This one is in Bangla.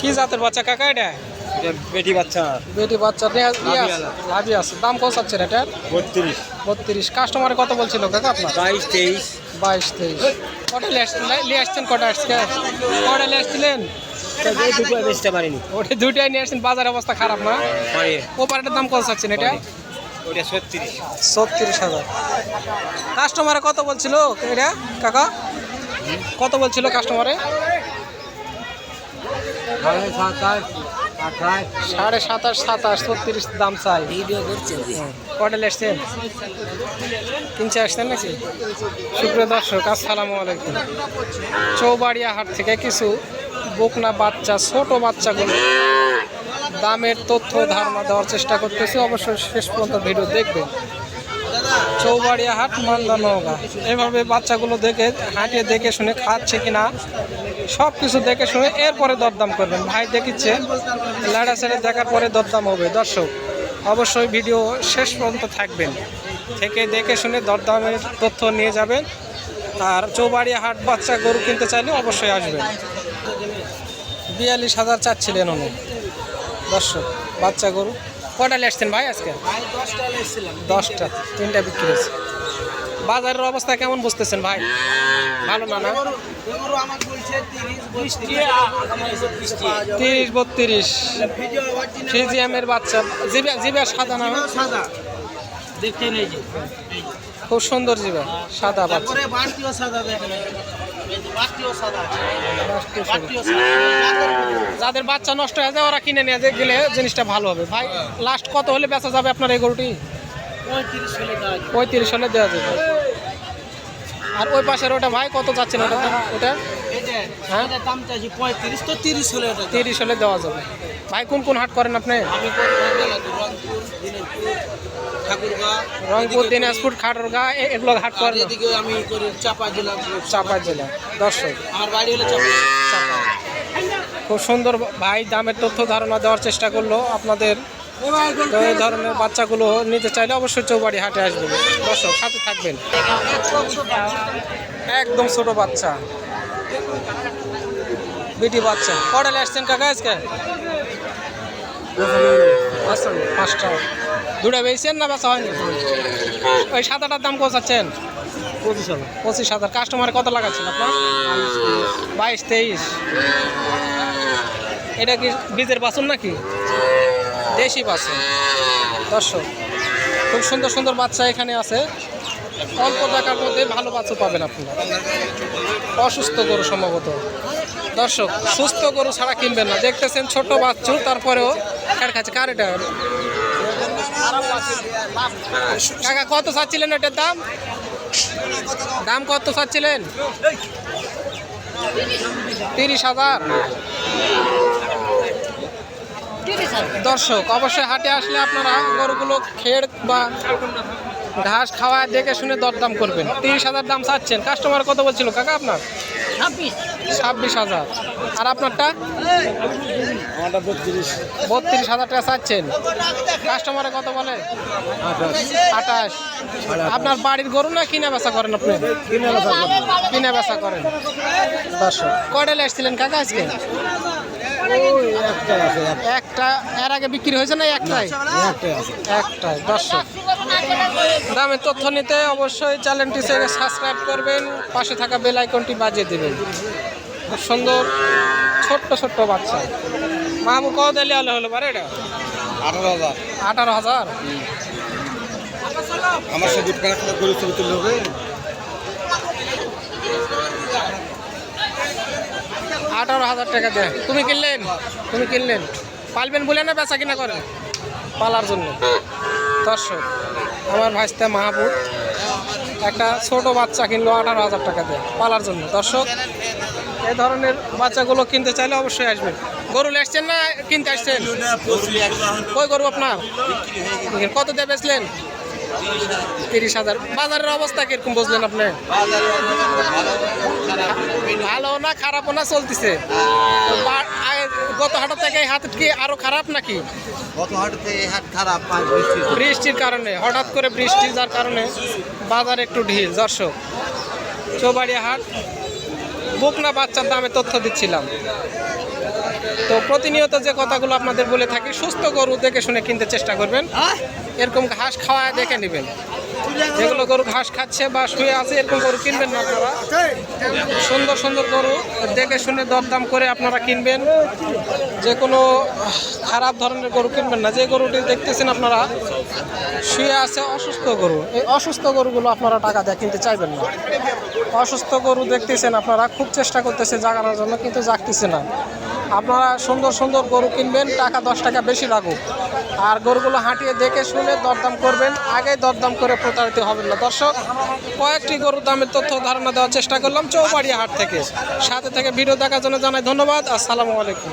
কি জাতের বাচ্চা কাকা এটা? বেটি বাচ্চা। বেটি বাচ্চা লাভি আছে। দাম কত চাচ্ছেন এটা? বত্রিশ। বত্রিশ। কাস্টমারে কত বলছিল কাকা আপনার? বাইশ তেইশ। বাইশ তেইশ। কটা নিয়ে আসছেন কটা আসছে কটা নিয়ে আসছিলেন? ওটা নিয়ে আসছেন বাজার অবস্থা খারাপ না? ওপারের দাম কত চাচ্ছেন এটা? ওটা ছত্রিশ। ছত্রিশ হাজার। কাস্টমারে কত বলছিল এটা কাকা? কত বলছিল কাস্টমারে? সাড়ে সাতাশ সাতাশ, ছত্রিশ দাম চাই। ভিডিও করছেন কটা এসছেন কিনছে আসছেন নাকি? সুপ্রিয় দর্শক, আসসালামু আলাইকুম। চৌবাড়িয়া হাট থেকে কিছু বকনা বাচ্চা, ছোট বাচ্চাগুলো দামের তথ্য, ধারণা দেওয়ার চেষ্টা করতেছি। অবশ্যই শেষ পর্যন্ত ভিডিও দেখবেন। চৌবাড়িয়া হাট মালদা নওগাঁ এভাবে বাচ্চাগুলো দেখে, হাঁটিয়ে দেখে শুনে খাচ্ছে কিনা সব কিছু দেখে শুনে এরপরে দরদাম করবেন। ভাই দেখিচ্ছে লাড়া ছেড়ে দেখার পরে দরদাম হবে। দর্শক, অবশ্যই ভিডিও শেষ পর্যন্ত থাকবেন। থেকে দেখে শুনে দরদামের তথ্য নিয়ে যাবেন। আর চৌবাড়িয়া হাট বাচ্চা গরু কিনতে চাইলে অবশ্যই আসবেন। বিয়াল্লিশ হাজার চাচ্ছিলেন উনি। দর্শক, বাচ্চা গরু কটা আসছেন ভাই আজকে? দশটা তিনটা বিক্রি হয়েছে। বাজারের অবস্থা কেমন বুঝতেছেন ভাই? ভালো না না? তিরিশ বত্রিশ ফিজিয়ামের বাচ্চা। জিবা জিবা সাদা না সাদা। দেখতে নেই খুব সুন্দর জিবা সাদা বাচ্চা। দেখেন। সাদা। যাদের বাচ্চা নষ্ট হয়ে যায় ওরা কিনে নিয়ে যায় গেলে জিনিসটা ভালো হবে। ভাই লাস্ট কত হলে বেচা যাবে আপনার এই গরুটি? পঁয়ত্রিশ হলে দেওয়া যাবে। আর ওই পাশের ওটা ভাই কত যাচ্ছেন ওটা? ওটা হ্যাঁ? দাম চাইছি পঁয়ত্রিশ তো তিরিশ হলে তিরিশ হলে দেওয়া যাবে। ভাই কোন কোন হাট করেন আপনি? আমি রংপুর দিনাজপুর খাটরগা এগুলো হাট করেন এদিকে আমি করি চাপা জেলা। চাপা জেলা দর্শক। আমার বাড়ি হলো চাপা। খুব সুন্দর ভাই দামের তথ্য ধারণা দেওয়ার চেষ্টা করল আপনাদের। তো এই ধরনের বাচ্চাগুলো নিতে চাইলে অবশ্যই চৌবাড়ি হাটে আসবেন। দর্শক সাথে থাকবেন। একদম ছোট বাচ্চা। বিটি বাচ্চা। কটালে আসছেন কাকা আজকে? পাঁচটা। দুটা বেয়েছেন না বেচা হয়নি? ওই সাদাটার দাম কোচাচ্ছেন? পঁচিশ হলো পঁচিশ হাজার। কাস্টমারে কত লাগাচ্ছেন আপনার? বাইশ তেইশ। এটা কি বীজের বাসন নাকি? দেশি বাসন। দর্শক, খুব সুন্দর সুন্দর বাচ্চা এখানে আছে। অল্প টাকার মধ্যে ভালো বাচ্চা পাবেন আপনারা। অসুস্থ গরু সম্ভবত। দর্শক, সুস্থ গরু ছাড়া কিনবেন না। দেখতেছেন ছোট বাচ্চু, তারপরেও কাছে কার এটা? কাকা, কত চাচ্ছিলেন এটার দাম? দাম কত চাচ্ছিলেন? তিরিশ হাজার। দর্শক অবশ্যই হাটে আসলে আপনারা গরুগুলো খেড় বা ঘাস খাওয়া দেখে শুনে দরদাম করবেন। তিরিশ হাজার দাম চাচ্ছেন। কাস্টমার কত বলছিল? কাকা আপনার? ছাব্বিশ। হাজার। আর আপনারটা? বত্রিশ। হাজার টাকা চাচ্ছেন। কাস্টমারে কত বলে? আঠাশ। আপনার বাড়ির গরু না কিনা বেচা করেন আপনি? কিনা বেচা করেন। দর্শক। কয়টা এসেছিলেন কাকা আজকে? একটা এর আগে বিক্রি হয়েছে না একটাই? একটাই দর্শক। দামের তথ্য নিতে অবশ্যই চ্যানেলটি সাবস্ক্রাইব করবেন পাশে থাকা বেল আইকনটি বাজিয়ে দেবেন। খুব সুন্দর ছোট্ট ছোট্ট বাচ্চা। মামু কত দিলে হলে হলো পারে এটা? আঠারো হাজার। আঠারো হাজার? আমার দুধ কানা করে ছবি তুললে হবে। আঠারো হাজার টাকা দেয়। তুমি কিনলেন? তুমি কিনলেন? পালবেন বলে না বেচা কিনা করেন পালার জন্য। দর্শক, আমার ভাইস্তা মাহবুব একটা ছোট বাচ্চা কিনলো আঠারো হাজার টাকা দেয়, পালার জন্য। দর্শক, এই ধরনের বাচ্চাগুলো কিনতে চাইলে অবশ্যই আসবেন। গরু আসছেন না কিনতে আসছেন? কই গরু আপনার? কত দিয়ে বেচলেন? তিরিশ হাজার। বাজারের অবস্থা কীরকম বুঝলেন আপনি? ভালো না খারাপও না চলতেছে? গত হাটের থেকে এই হাট কি আরও খারাপ নাকি? গত হাট থেকে হাট খারাপ বৃষ্টির কারণে হঠাৎ করে বৃষ্টি যার কারণে বাজার একটু ঢিল। দর্শক চৌবাড়িয়া হাট বকনা বাচ্চার দামে তথ্য দিচ্ছিলাম। তো প্রতিনিয়ত যে কথাগুলো আপনাদের বলে থাকি সুস্থ গরু দেখে শুনে কিনতে চেষ্টা করবেন। এরকম ঘাস খাওয়ায় দেখে নেবেন। যেগুলো গরু ঘাস খাচ্ছে বা শুয়ে আছে এরকম গরু কিনবেন না আপনারা। সুন্দর সুন্দর গরু দেখে শুনে দরদাম করে আপনারা কিনবেন। যে কোনো খারাপ ধরনের গরু কিনবেন না। যে গরুটি দেখতেছেন আপনারা শুয়ে আছে অসুস্থ গরু এই অসুস্থ গরুগুলো আপনারা টাকা দিয়ে কিনতে চাইবেন না। অসুস্থ গরু দেখতেছেন আপনারা খুব চেষ্টা করতেছে জাগানোর জন্য কিন্তু জাগতেছে না। আপনারা সুন্দর সুন্দর গরু কিনবেন, টাকা দশ টাকা বেশি লাগুক। আর গরুগুলো হাঁটিয়ে দেখে শুনে দরদাম করবেন আগে দরদাম করে প্রতারিত হবেন না। দর্শক, কয়েকটি গরুর দামের তথ্য ধারণা দেওয়ার চেষ্টা করলাম চৌবাড়িয়া হাট থেকে। সাথে থেকে ভিডিও দেখার জন্য জানাই ধন্যবাদ। আসসালামু আলাইকুম।